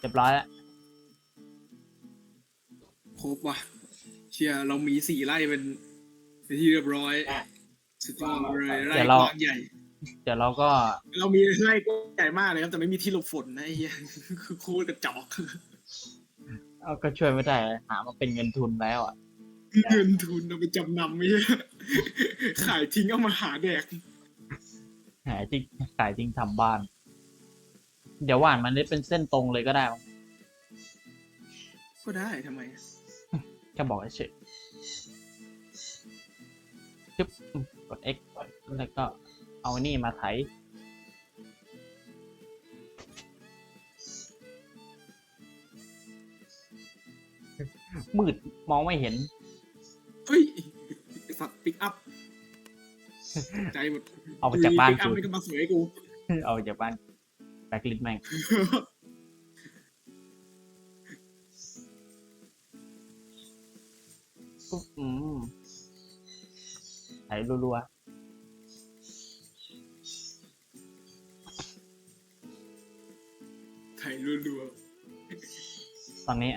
เรียบร้อยแล้วครบว่ะ เชียร์เรามีสี่ไร่เป็นเป็นที่เรียบร้อยสุดยอดเลยไร่กว้างใหญ่ เดี๋ยวเราก็ เรามีไร่กว้างใหญ่มากเลยครับแต่ไม่มีที่หลบฝนนะไอ้เหี้ยคือโคตรกระจอกเอาก็ช่วยไม่ได้หามาเป็นเงินทุนแล้วอะเงินทุนเอาไปจำนำไม่ใช่ขายทิ้งเอามาหาแดกหาจริงขายจริงทำบ้าน เดี๋ยวหวานมันได้เป็นเส้นตรงเลยก็ได้มั้งก็ได้ทำไม แค่บอกเฉยจึ๊บกด X แล้วก็เอานี่มาไถมืดมองไม่เห็นเฮ้ยไอ้สัตว์ปิกอัพใจหมดเอาไปจากบ้านปิกอักูพนี่ก็มาสวยกู เอาไปจากบ้าน แบกลิสแม่งปุ๊บอืมไถรัวไถ่รัวๆ ตอนนี้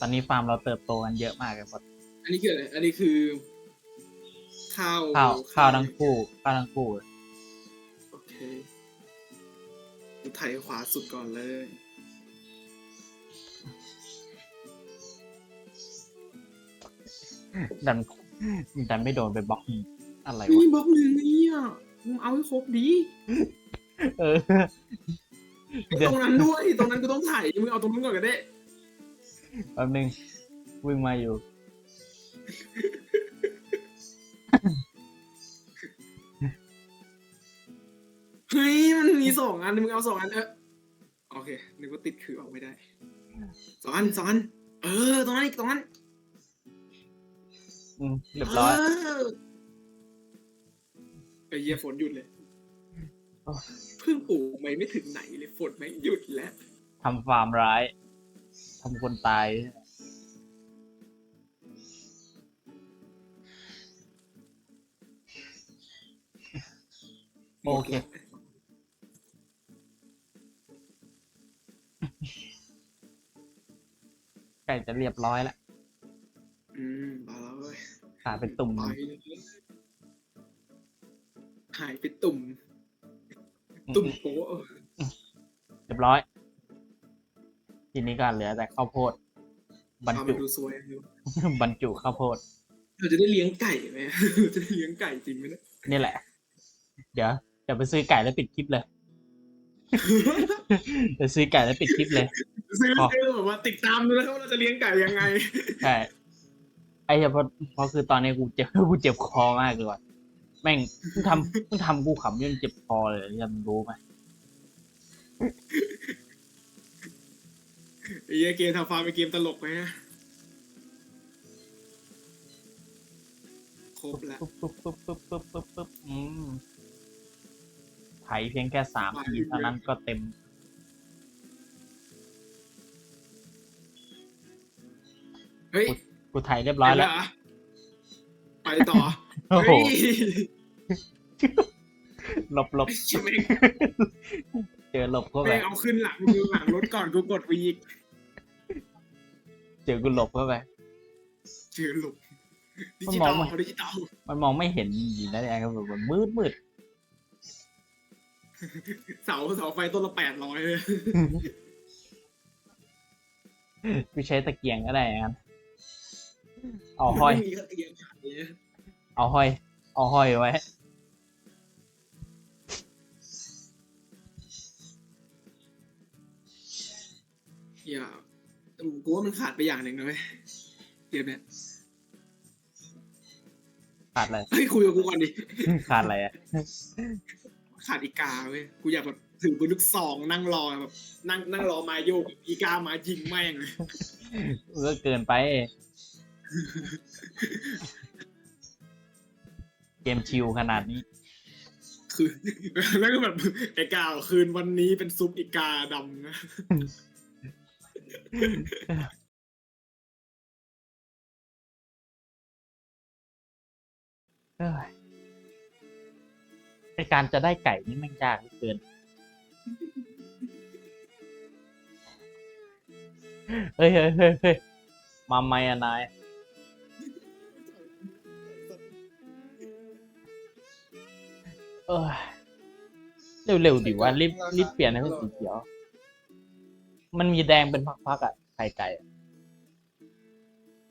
ตอนนี้ฟาร์มเราเติบโตกันเยอะมากเลยหมดๆ อันนี้คืออะไร อันนี้คือ ข้าวข้าว ข้าวทั้งคู่ ข้าวทั้งคู่ โอเคกู ไถ่ขวาสุดก่อนเลย ดันดันไม่โดนไปบล็อกนี่อะไรวะ นี่บล็อกหนึ่งเนี่ยมึงเอาให้ครบดีเออ เดี๋ยวตรงนั้นด้วย ตรงนั้นกูต้องถ่ายมึงเอาตรงนั้นก่อนก็ได้ แป๊บนึงวิ่งมาอยู่ มันมีสองอันมึงเอาสองอันเออโอเคนึกว่าติดคือออกไม่ได้สองอันสองอันเออตรงนั้นอีกตรงนั้นอืมเรียบร้อยเไอ้เหี้ยฝนหยุดเลยโอ้เพิ่งปลูกไม่ไม่ถึงไหนเลยฝนไม่งหยุดแล้วทำฟาร์มร้ายทำคนตายโอเค จะเรียบร้อยแล้วอืมมาแล้วเว้ยขาเป็นตุ่มไปเลยหายไปตุ่ม ตุ่มโป๊ะเรียบร้อย ทีนี้ก็เหลือแต่ข้าวโพด บรรเอาไปจุดูสวยดูบรรจุข้าวโพดเราจะได้เลี้ยงไก่ไหมจะได้เลี้ยงไก่จริงไหมเนี่ยนี่แหละ เดี๋ยวเดี๋ยวไปซื้อไก่แล้วปิดคลิปเลย เดี๋ยวซื้อไก่แล้วปิดคลิปเลย ซื้ออ๋อซื้อแบบว่าติดตามดูนะครับว่าเราจะเลี้ยงไก่ยังไง ใช่ ไอ้เหี้ยเพราะเพราะคือตอนนี้กูเจ็บกูเจ็บคอมากเลยว่ะแม่งมึงทำมึงทำกูขำจนเจ็บคอเลยยังรู้ไหมไอ้เหี้ยเกมทำฟาร์มเป็นเกมตลกไหมฮะครบแล้วปุ๊บปุ๊บปุ๊บปุ๊บปุ๊บปุ๊บปุ๊บอืมไถเพียงแค่สามทีเท่านั้นก็เต็ม ฮ้ยกูไถเรียบร้อยแล้วไปเหะไปต่อ โอ้โห เฮ้ยหลบหลบชิบแม่งเจอหลบเข้าไป แม่งเอาขึ้นหลังดูหลังรถก่อนกูกดวีกเจอกูหลบเข้าไป เจอหลุมดิมันจิมตอองลไม่ดิจิตอลมันมองไม่เห็นอยู่นะเนี่ยครับแบบมันมืดมืดเสาเสาไฟต้นละแปดร้อยเลย กูใช้ตะเกียงก็ได้งั้น เอาห้อย ไม่มีกระเตียงขายเลยเอาห้อย เอาห้อยไว้ อย่ากูว่ามันขาดไปอย่างหนึ่งนะเว้ยเกมเนี้ยขาดอะไร เฮ้ยคุยกับกูก่อนดิ ขาดอะไรอะ ขาดอีกาเว้ย กูอยากแบบถือปืนลูกซองนั่งรอแบบนั่งนั่งรอมาโยกอีกามายิงแม่งเลยก็เกินไป เกมชิลขนาดนี้ คือ แล้วก็แบบไอ้กาคืนวันนี้เป็นซุปอีกาดำนะ เอ้ยไอการจะได้ไก่นี่แม่งยากเหลือเกิน เฮ้ยเฮ้ยเฮ้ยเฮ้ยมาไหมอะนาย เออเร็วๆดิว่ารีบรีบเปลี่ยนให้เป็นสีเขียว มันมีแดงเป็นพักๆอะไข่ไก่อะ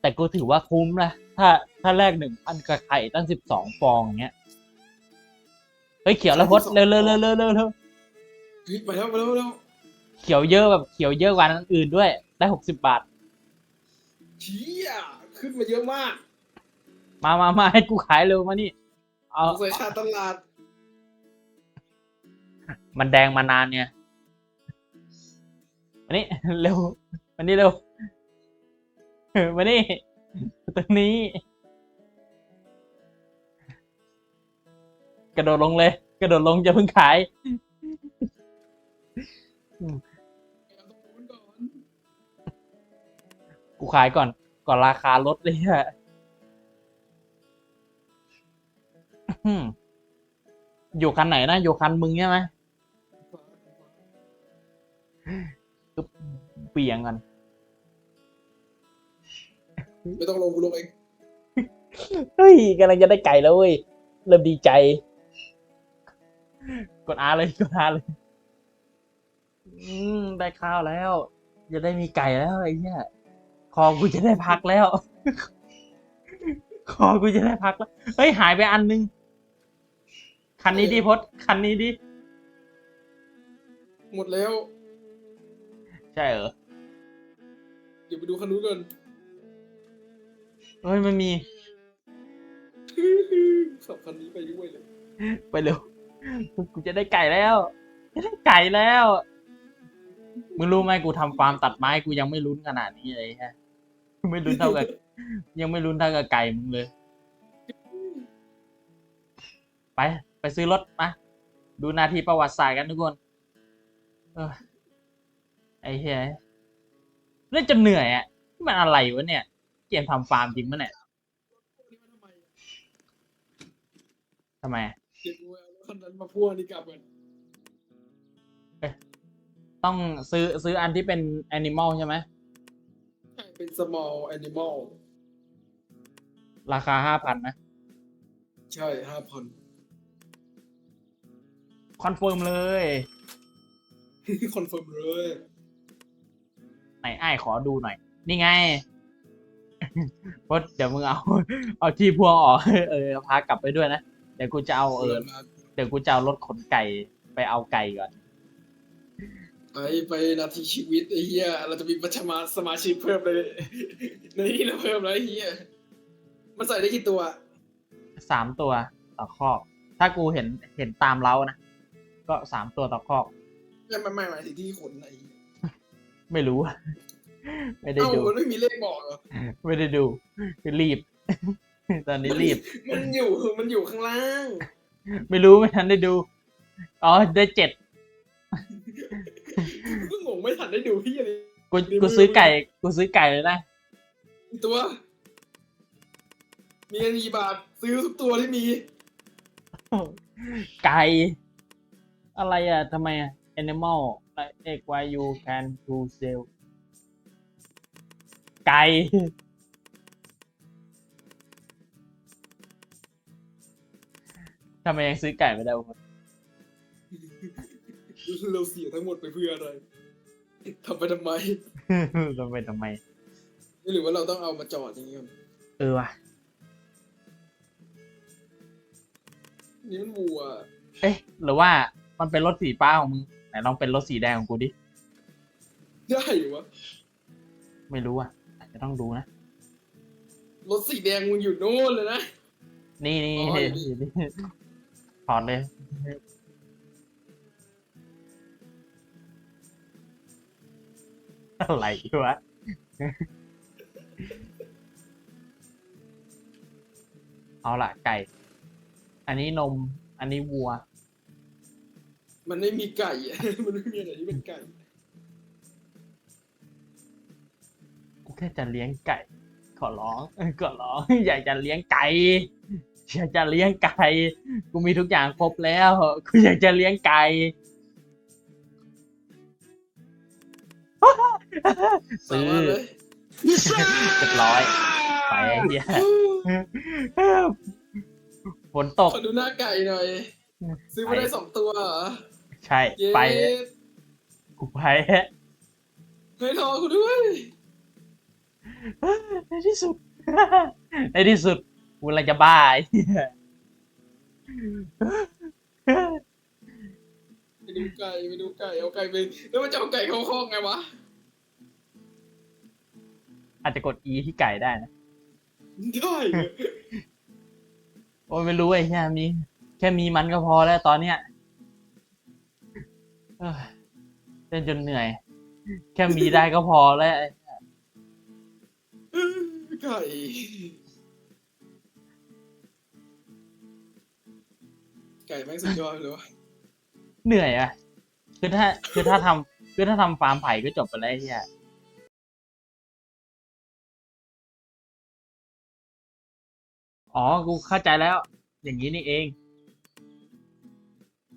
แต่กูถือว่าคุ้มนะถ้าถ้าแรกหนึ่งพันกับไข่ตั้งสิบสองฟองอย่างเงี้ยเฮ้ยเขียวแล้วพดเร็วเร็วเร็วเร็วเร็วเร็วเฮ้ยไปแล้วไปแล้วไปแล้วเขียวเยอะแบบเขียวเยอะกว่าอันอื่นด้วย ได้หกสิบบาทเชี่ยขึ้นมาเยอะมาก มามามาให้กูขายเร็วมานี่ เอาสงสัยขาดตลาด มันแดงมานานเนี่ยมานี่เร็วมานี่เร็วมานี่ตรงนี้ กระโดดลงเลย กระโดดลงจะเพิ่งขาย กูขายก่อน ก่อนราคาลดเลยอะอยู่คันไหนนะ อยู่คันมึงใช่ไหม ปึ๊บเปลี่ยงกัน ไม่ต้องลงกูลงเองเฮ้ยกำลังจะได้ไก่แล้วเว้ย เริ่มดีใจ กดอาเลยกดอาเลย อืมได้ข้าวแล้ว จะได้มีไก่แล้วไอ้เนี่ยคอกูจะได้พักแล้ว คอกูจะได้พักแล้ว เฮ้ยหายไปอันนึง คันนี้ดิพดคันนี้ดิ หมดแล้ว ใช่เหรอเดี๋ยวไปดูคันนู้นก่อนเฮ้ยมันมี ขับคันนี้ไปด้วยเลยไปเร็ว กูจะได้ไก่แล้วจะได้ไก่แล้ว มึงรู้ไหมกูทำฟาร์มตัดไม้กูยังไม่ลุ้นขนาดนี้เลยฮะ ไม่ลุ้นเท่ากับยังไม่ลุ้นเท่ากับไก่มึงเลย ไป ไปซื้อรถมา ดูนาทีประวัติศาสตร์กันทุกคน เออ ไอ้เหี้ยเล่นจนเหนื่อยอะนี่มันอะไรวะเนี่ย เกมทำฟาร์มจริงปะเนี่ยทำไมอะเดี๋ยวกูเอารถคันนั้นมาพ่วงนี่กลับกันต้องซื้อซื้ออันที่เป็นแอนิมอลใช่ไหมใช่เป็น small animal ราคาห้าพันนะ ใช่ห้าพันคอนเฟิร์มเลย คอนเฟิร์มเลย ไหนไอ้ายขอดูหน่อย นี่ไงเพราะเดี๋ยวมึงเอา เอาที่พวงออกเออพากลับไปด้วยนะ เดี๋ยวกูจะเอาเออมาเดี๋ยวกูจะเอารถขนไก่ไปเอาไก่ก่อน ไปไปนาทีชีวิตไอ้เหี้ยเราจะมีประชามาสมาชิกเพิ่มเลยในนี้เราเพิ่มแล้วไอ้เหี้ยมันใส่ได้กี่ตัวสามตัวต่อคอก ถ้ากูเห็นเห็นตามเล้านะ ก็สามตัวต่อคอก ไม่ไม่ไม่หมายถึงที่ขนไอ้ ไม่รู้ ไม่ได้เอ้าดู มันไม่มีเลขบอกเหรอไม่ได้ดูคือรีบ ตอนนี้รีบ มันอยู่มันอยู่ข้างล่าง ไม่รู้ไม่ทันได้ดู อ๋อได้เจ็ดก็งงไม่ทันได้ดูพี่อะไรกูกูซื้อไก่ กูซื้อไก่เลยนะกี่ตัว มีเงินกี่บาทซื้อทุกตัวที่มี ไก่ อะไรอะทำไมอะ animal like why you can to sell ไก่ทำไมยังซื้อไก่ไม่ได้วะเราเสียทั้งหมดไปเพื่ออะไรทำไปทำไม ทำไมทำไมหรือว่าเราต้องเอามาจอดอย่างนี้ก่อนเออว่ะ นี่มันวัว เอ๊ะ หรือว่ามันเป็นรถสีฟ้าของมึงไห นลองเป็นรถสีแดงของกูดิ ได้เหรือวะไม่รู้อะ อาจจะต้องดูนะ รถสีแดงมึงอยู่โน่นเลยนะ นี่นี่อ๋ออยู่นี่อยู่นี่ถอดเลย อะไรวะ เอาละไก่ อันนี้นม อันนี้วัว มันไม่มีไก่อะมันไม่มีอะไรที่เป็นไก่ กูแค่จะเลี้ยงไก่ ขอร้องขอร้อง อยากจะเลี้ยงไก่ อยากจะเลี้ยงไก่ กูมีทุกอย่างครบแล้ว กูอยากจะเลี้ยงไก่ ซื้อมาเลยเรียบร้อย ไปไอ้เหี้ยฝนตก ขอดูหน้าไก่หน่อย ซื้อมาได้สองตัวเหรอ ใช่ เย้ไป กูไปให้ทองกูด้วย ในที่สุด ในที่สุด กูกำลังจะบ้าไอ้เหี้ยไปดูไก่ไปดูไก่เอาไก่ไปแล้วมันจะเอาไก่เข้าห้องไงวะอาจจะกด E ที่ไก่ได้นะ ได้เหรอโอ้ยไม่รู้ไอ้เหี้ยมี แค่มีมันก็พอแล้วตอนเนี้ย เอ้ยเล่นจนเหนื่อย แค่มีได้ก็พอแล้วไอ้ไก่ไก่แม่งสุดยอดเลยวะเหนื่อยอะคือถ้า คือถ้าทำคือถ้าทำฟาร์มไผ่ก็จบไปแล้วไอ้เหี้ยอ๋อ กูเข้าใจแล้ว อย่างนี้นี่เอง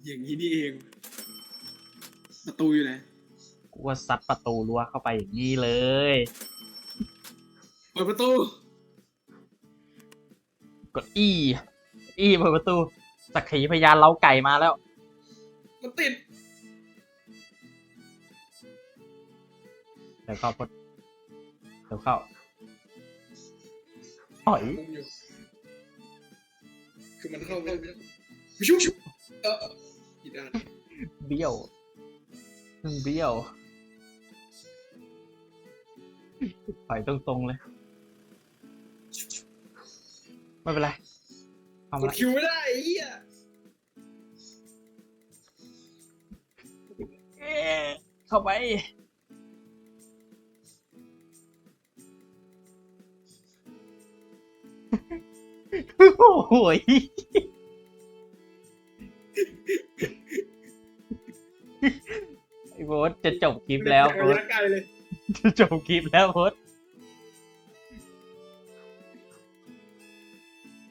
อย่างนี้นี่เอง ประตูอยู่ไหนกูก็ซัดประตูรั้วเข้าไปอย่างนี้เลย เปิดประตู กด E E เปิดประตูสักขีพยานเล้าไก่มาแล้ว มันติด เดี๋ยวเข้าพดเดี๋ยวเข้าถอยมุมอยู่ คือมันเข้าไม่ได้ไม่ชุบชุบเออผิดด้านเบี้ยว มึงเบี้ยวถอยตรงๆเลย ไม่เป็นไรเอากมาดละคิวไม่ได้ไอ้เหี้ยเอ๊ะเข้าไป โอ้โห โบสจะจบคลิปแล้วโบระสยะไกลเลยจะจบคลิปแล้วโบส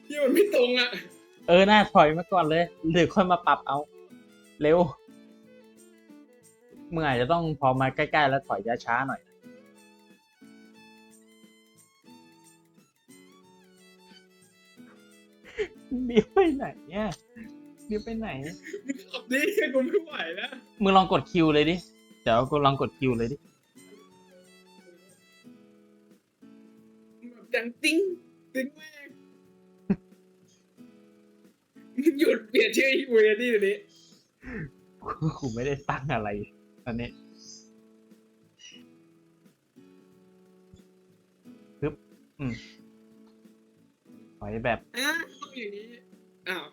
ที่มันไม่ตรงอะ เออหน้าถอยมาก่อนเลยหรือค่อยมาปรับเอา เร็วมึงอาจจะต้องพอมาใกล้ๆแล้วถอยช้าๆหน่อยเดี๋ยวไปไหนเนี่ย เดี๋ยวไปไหนมึงขับดิกูไม่ไหวแล้วมึงลองกดคิวเลยดิ เดี๋ยวกูลองกดคิวเลยดิแบบดังติ้งติ้งแม่งมึงหยุดเปลี่ยนชื่ออีเวนี่เดี๋ยวนี้กูไม่ได้ตั้งอะไรอันนี้ปึ๊บอืมถอยแบบ อะต้องอย่างนี้อ้าว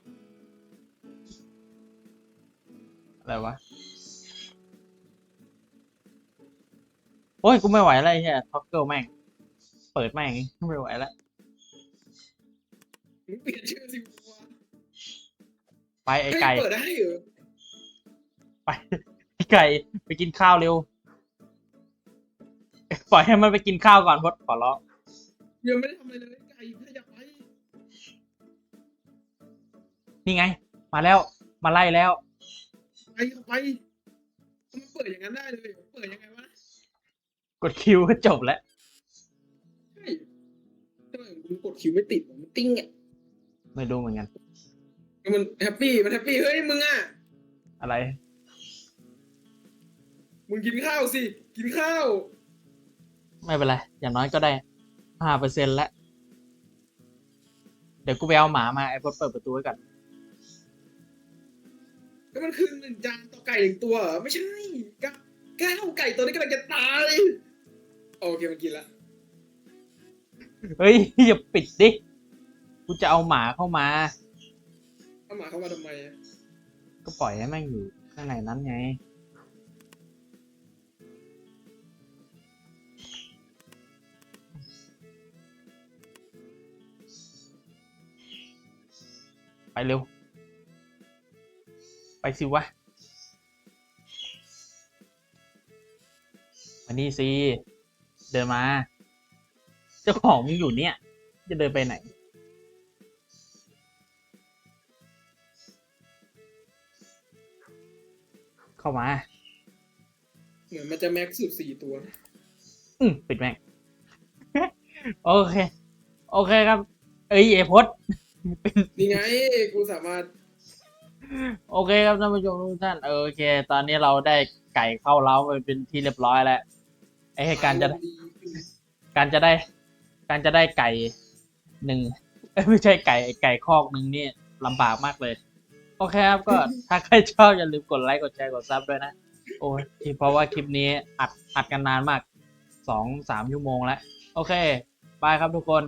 อะไรวะ โอ้ย กูไม่ไหวแล้วไรเฮียท็อกเกิลแม่ง เปิดแม่งไม่ไหวแล้ว มึงเปลี่ยนชื่อสิวะไปไอ้ไก่ เฮ้ยเปิดได้เหรอไป ไอ้ไก่ ไปกินข้าวเร็ว ปล่อยให้มันไปกินข้าวก่อนพดขอร้องยังไม่ได้ทำอะไรเลยไก่ถ้าอยากไปนี่ไง มาแล้ว มาไล่แล้ว ไปเข้าไปมันเปิดอย่างนั้นได้เลยเปิดยังไงวะกดคิวก็จบแล้ว ใช่ทำไมมึงกดคิวไม่ติดวะมันติ้งอะไม่รู้เหมือนกัน มันแฮปปี้มันแฮปปี้เฮ้ยมึงอะอะไร มึงกินข้าวสิกินข้าวไม่เป็นไร อย่างน้อยก็ได้ห้าเปอร์เซ็นแล้ว เดี๋ยวกูไปเอาหมามาไอ้พดเปิดประตูไว้ก่อน ก็มันคือหนึ่งจานต่อไก่หนึ่งตัวเหรอไม่ใช่ก้าก้าวไก่ตัวนี้กำลังจะตายโอเคมันกินละเฮ้ยอย่าปิดดิกูจะเอาหมาเข้ามาเอาหมาเข้ามาทำไมอะก็ปล่อยให้แม่งอยู่ข้างในนั้นไง ไปเร็ว ไปสิวะมานี่สิเดินมา เจ้าของมึงอยู่เนี่ย จะเดินไปไหน เข้ามา เหมือนมันจะแม็กซ์สุดสี่ตัว อืมปิดแม่งโอเค โอเคครับ เอ้ยเอพดนี่ไง กูสามารถ โอเคครับท่านผู้ชมทุกท่านเออโอเค ตอนนี้เราได้ไก่เข้าเล้าไปเป็นที่เรียบร้อยแล้วไอ้การจะดีการจะได้ การจะได้ไก่หนึ่งไม่ใช่ไก่ไก่คอกหนึ่งนี่ลำบากมากเลย โอเคครับก็ถ้าใครชอบอย่าลืมกดไลค์กดแชร์กดซับด้วยนะโอ้ยที่เพราะว่าคลิปนี้อัดอัดกันนานมากสองสามชั่วโมงแล้ว โอเค บายครับทุกคน